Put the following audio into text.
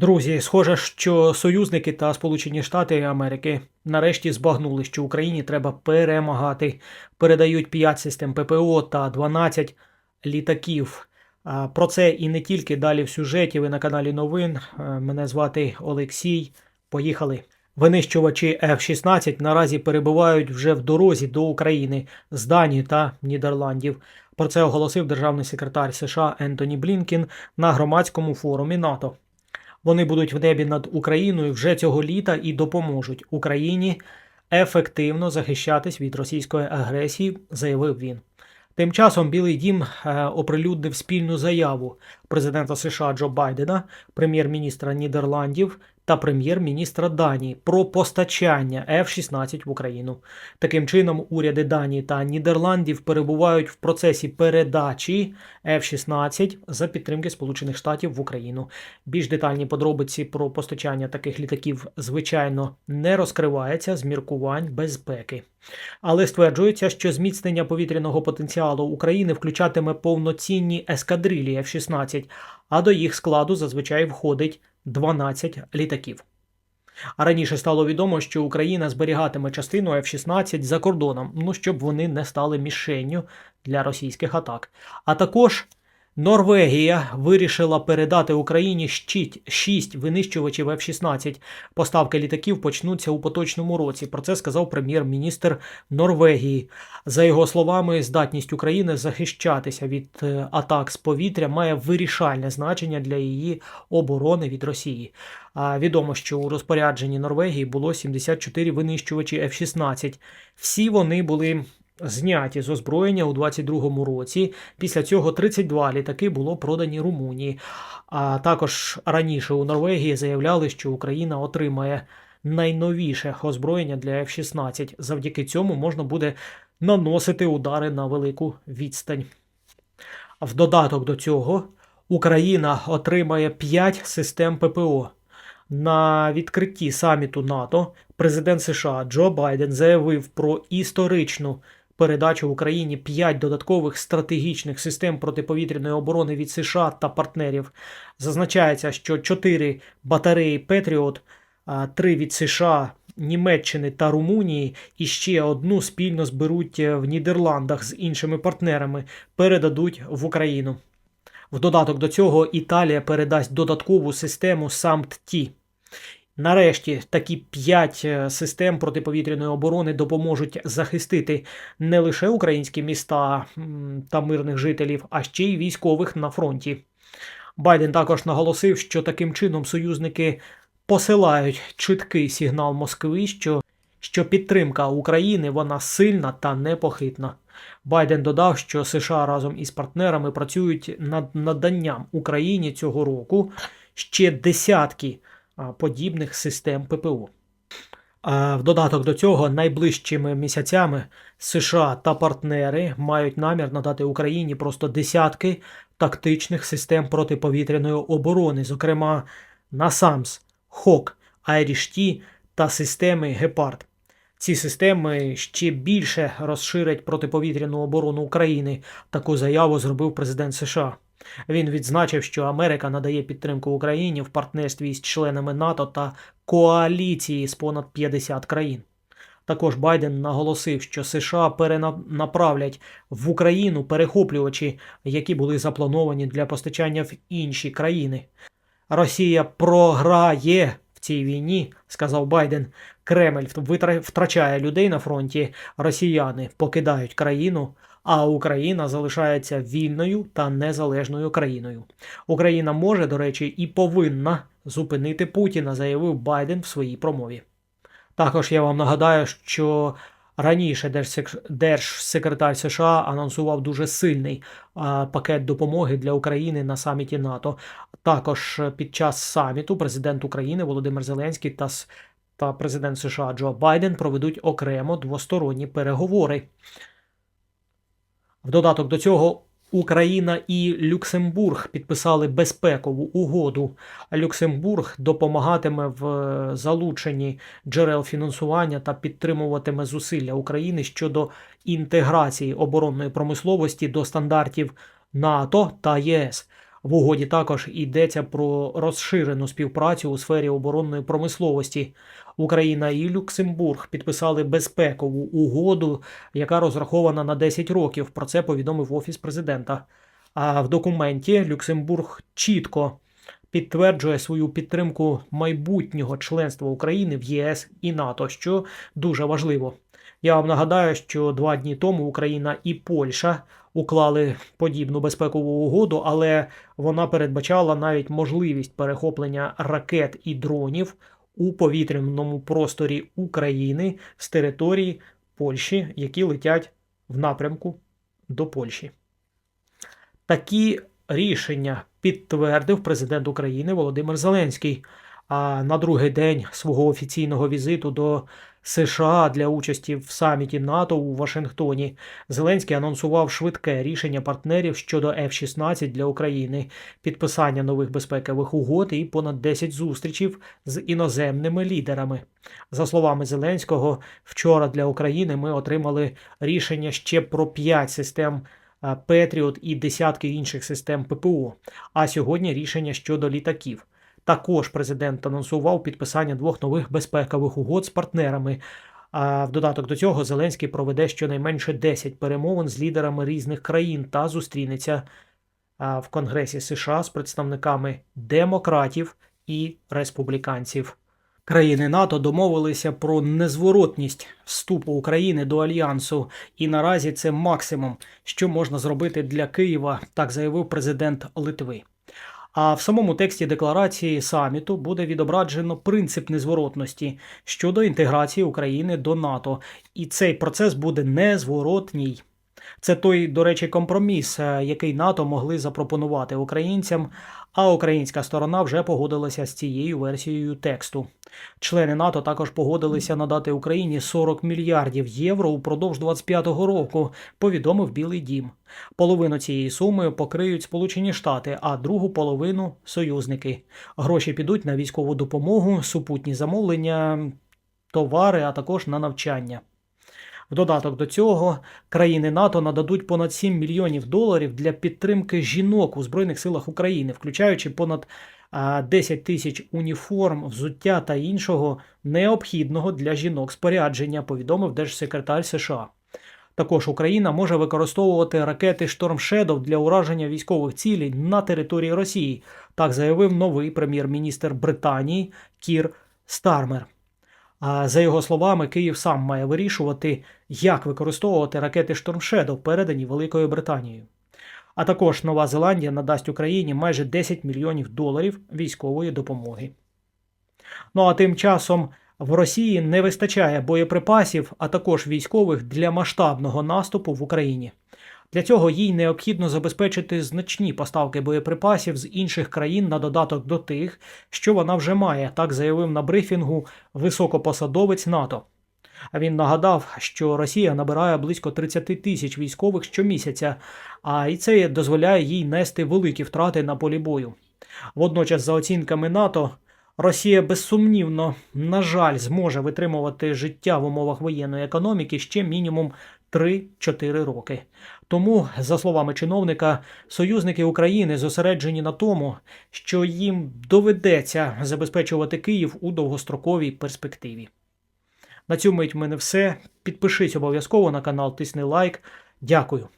Друзі, схоже, що союзники та Сполучені Штати Америки нарешті збагнули, що Україні треба перемагати. Передають 5 систем ППО та 12 літаків. Про це і не тільки далі в сюжеті. Ви на каналі новин. Мене звати Олексій. Поїхали. Винищувачі F-16 наразі перебувають вже в дорозі до України з Данії та Нідерландів. Про це оголосив державний секретар США Ентоні Блінкін на громадському форумі НАТО. Вони будуть в небі над Україною вже цього літа і допоможуть Україні ефективно захищатись від російської агресії, заявив він. Тим часом Білий Дім е, оприлюднив спільну заяву президента США Джо Байдена, прем'єр-міністра Нідерландів та прем'єр-міністра Данії про постачання F-16 в Україну. Таким чином, уряди Данії та Нідерландів перебувають в процесі передачі F-16 за підтримки Сполучених Штатів в Україну. Більш детальні подробиці про постачання таких літаків, звичайно, не розкривається з міркувань безпеки. Але стверджується, що зміцнення повітряного потенціалу України включатиме повноцінні ескадрилі F-16, а до їх складу зазвичай входить 12 літаків. А раніше стало відомо, що Україна зберігатиме частину F-16 за кордоном, ну щоб вони не стали мішенню для російських атак. А також Норвегія вирішила передати Україні щить 6 винищувачів F-16. Поставки літаків почнуться у поточному році. Про це сказав прем'єр-міністр Норвегії. За його словами, здатність України захищатися від е, атак з повітря має вирішальне значення для її оборони від Росії. Відомо, що у розпорядженні Норвегії було 74 винищувачі F-16. Всі вони були зняті з озброєння у 22-му році. Після цього 32 літаки було продані Румунії. А також раніше у Норвегії заявляли, що Україна отримає найновіше озброєння для F-16. Завдяки цьому можна буде наносити удари на велику відстань. В додаток до цього Україна отримає 5 систем ППО. На відкритті саміту НАТО президент США Джо Байден заявив про історичну передачу Україні 5 додаткових стратегічних систем протиповітряної оборони від США та партнерів. Зазначається, що 4 батареї Петріот, 3 від США, Німеччини та Румунії і ще одну спільно зберуть в Нідерландах з іншими партнерами, передадуть в Україну. В додаток до цього Італія передасть додаткову систему SAMT-T. Нарешті такі п'ять е, систем протиповітряної оборони допоможуть захистити не лише українські міста та мирних жителів, а ще й військових на фронті. Байден також наголосив, що таким чином союзники посилають чіткий сигнал Москви, що, що підтримка України вона сильна та непохитна. Байден додав, що США разом із партнерами працюють над наданням Україні цього року ще десятки подібних систем ППО. В додаток до цього, найближчими місяцями США та партнери мають намір надати Україні просто десятки тактичних систем протиповітряної оборони, зокрема NASAMS, ХОК, Айріш-Ті та системи Гепард. Ці системи ще більше розширять протиповітряну оборону України. Таку заяву зробив президент США. Він відзначив, що Америка надає підтримку Україні в партнерстві з членами НАТО та коаліції з понад 50 країн. Також Байден наголосив, що США перенаправлять в Україну перехоплювачі, які були заплановані для постачання в інші країни. Росія програє цій війні, сказав Байден. Кремль втрачає людей на фронті, росіяни покидають країну, а Україна залишається вільною та незалежною країною. Україна може, до речі, і повинна зупинити Путіна, заявив Байден в своїй промові. Також я вам нагадаю, що раніше держсек- держсекретар США анонсував дуже сильний пакет допомоги для України на саміті НАТО. Також під час саміту президент України Володимир Зеленський та, та президент США Джо Байден проведуть окремо двосторонні переговори. В додаток до цього Україна і Люксембург підписали безпекову угоду. Люксембург допомагатиме в е, залученні джерел фінансування та підтримуватиме зусилля України щодо інтеграції оборонної промисловості до стандартів НАТО та ЄС. В угоді також йдеться про розширену співпрацю у сфері оборонної промисловості. Україна і Люксембург підписали безпекову угоду, яка розрахована на 10 років. Про це повідомив офіс президента. А в документі Люксембург чітко підтверджує свою підтримку майбутнього членства України в ЄС і НАТО, що дуже важливо. Я вам нагадаю, що два дні тому Україна і Польща уклали подібну безпекову угоду, але вона передбачала навіть можливість перехоплення ракет і дронів у повітряному просторі України з території Польщі, які летять в напрямку до Польщі. Такі рішення підтвердив президент України Володимир Зеленський. А на другий день свого офіційного візиту до США для участі в саміті НАТО у Вашингтоні Зеленський анонсував швидке рішення партнерів щодо F-16 для України, підписання нових безпекових угод і понад 10 зустрічів з іноземними лідерами. За словами Зеленського, вчора для України ми отримали рішення ще про 5 систем. А, Петріот і десятки інших систем ППО. А сьогодні рішення щодо літаків. Також президент анонсував підписання двох нових безпекових угод з партнерами. А в додаток до цього Зеленський проведе щонайменше 10 перемовин з лідерами різних країн та зустрінеться в Конгресі США з представниками демократів і республіканців. Країни НАТО домовилися про незворотність вступу України до альянсу, і наразі це максимум, що можна зробити для Києва, так заявив президент Литви. А в самому тексті декларації саміту буде відображено принцип незворотності щодо інтеграції України до НАТО, і цей процес буде незворотній. Це той, до речі, компроміс, е, який НАТО могли запропонувати українцям, а українська сторона вже погодилася з цією версією тексту. Члени НАТО також погодилися надати Україні 40 мільярдів євро упродовж 25-го року, повідомив Білий Дім. Половину цієї суми покриють Сполучені Штати, а другу половину союзники. Гроші підуть на військову допомогу, супутні замовлення, товари, а також на навчання. В додаток до цього країни НАТО нададуть понад 7 мільйонів доларів для підтримки жінок у Збройних силах України, включаючи понад а, 10 тисяч уніформ, взуття та іншого необхідного для жінок спорядження, повідомив держсекретар США. Також Україна може використовувати ракети Storm Shadow для ураження військових цілей на території Росії, так заявив новий прем'єр-міністр Британії Кір Стармер. А за його словами, Київ сам має вирішувати, як використовувати ракети Shadow, передані Великою Британією. А також Нова Зеландія надасть Україні майже 10 мільйонів доларів військової допомоги. Ну а тим часом в Росії не вистачає боєприпасів, а також військових для масштабного наступу в Україні. Для цього їй необхідно забезпечити значні поставки боєприпасів з інших країн на додаток до тих, що вона вже має, так заявив на брифінгу високопосадовець НАТО. А він нагадав, що Росія набирає близько 30 тисяч військових щомісяця, а і це дозволяє їй нести великі втрати на полі бою. Водночас, за оцінками НАТО, Росія безсумнівно, на жаль, зможе витримувати життя в умовах воєнної економіки ще мінімум 3-4 роки. Тому, за словами чиновника, союзники України зосереджені на тому, що їм доведеться забезпечувати Київ у довгостроковій перспективі. На цю мить в мене все. Підпишись обов'язково на канал, тисни лайк. Дякую.